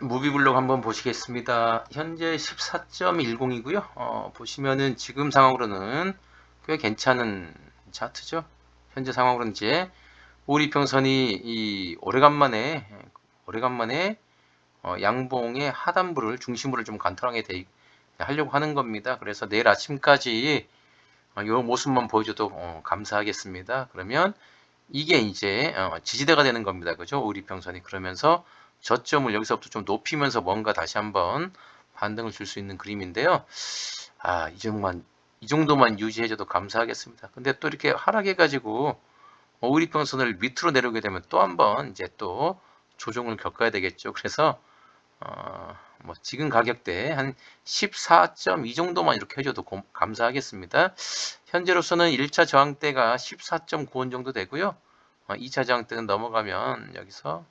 무비블록 한번 보시겠습니다. 현재 14.10이고요. 어, 보시면은 지금 상황으로는 꽤 괜찮은 차트죠. 현재 상황으로는 이제 오리평선이 이 오래간만에 오래간만에 어, 양봉의 하단부를 중심부를 좀 간통하게 돼 하려고 하는 겁니다. 그래서 내일 아침까지 이 모습만 보여줘도 어, 감사하겠습니다. 그러면 이게 이제 어, 지지대가 되는 겁니다. 그죠? 오리평선이 그러면서 저점을 여기서부터 좀 높이면서 뭔가 다시 한번 반등을 줄 수 있는 그림인데요. 아, 이 정도만 이 정도만 유지해줘도 감사하겠습니다. 근데 또 이렇게 하락해가지고 오리평선을 밑으로 내려오게 되면 또 한번 이제 또 조정을 겪어야 되겠죠. 그래서 어, 뭐 지금 가격대 한 14.2 정도만 이렇게 해줘도 고, 감사하겠습니다. 현재로서는 1차 저항대가 14.9원 정도 되고요. 어, 2차 저항대는 넘어가면 여기서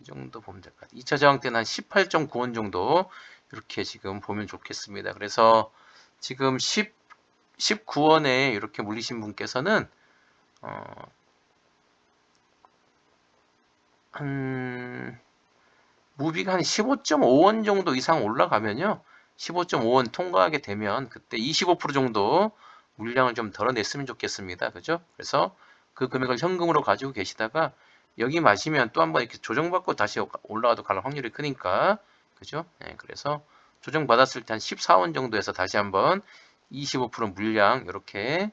이 정도 보면 될 것 같아요. 2차 저항대는 한 18.9원 정도 이렇게 지금 보면 좋겠습니다. 그래서 지금 10, 19원에 이렇게 물리신 분께서는 어, 한 무비가 한 15.5원 정도 이상 올라가면요. 15.5원 통과하게 되면 그때 25% 정도 물량을 좀 덜어냈으면 좋겠습니다. 그죠? 그래서 그 금액을 현금으로 가지고 계시다가 여기 마시면 또 한번 이렇게 조정받고 다시 올라가도 갈 확률이 크니까 그죠? 네, 그래서 조정받았을 때 한 14원 정도에서 다시 한번 25% 물량 이렇게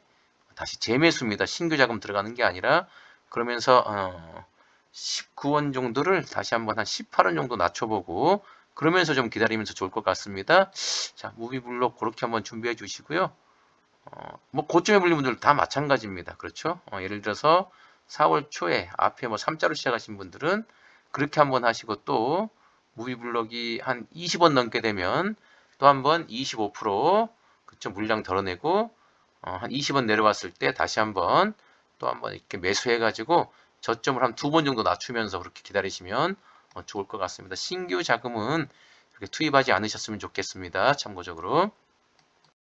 다시 재매수입니다. 신규 자금 들어가는 게 아니라 그러면서 어, 19원 정도를 다시 한번 한 18원 정도 낮춰보고 그러면서 좀 기다리면서 좋을 것 같습니다. 자, 무비 블록 그렇게 한번 준비해 주시고요. 어, 뭐 고점에 불린 분들 다 마찬가지입니다. 그렇죠? 어, 예를 들어서 4월 초에 앞에 뭐 3자로 시작하신 분들은 그렇게 한번 하시고 또 무비블록이 한 20원 넘게 되면 또 한번 25% 그쵸 물량 덜어내고 어, 한 20원 내려왔을 때 다시 한번 또 한번 이렇게 매수해 가지고 저점을 한 두 번 정도 낮추면서 그렇게 기다리시면 어, 좋을 것 같습니다. 신규 자금은 이렇게 투입하지 않으셨으면 좋겠습니다. 참고적으로.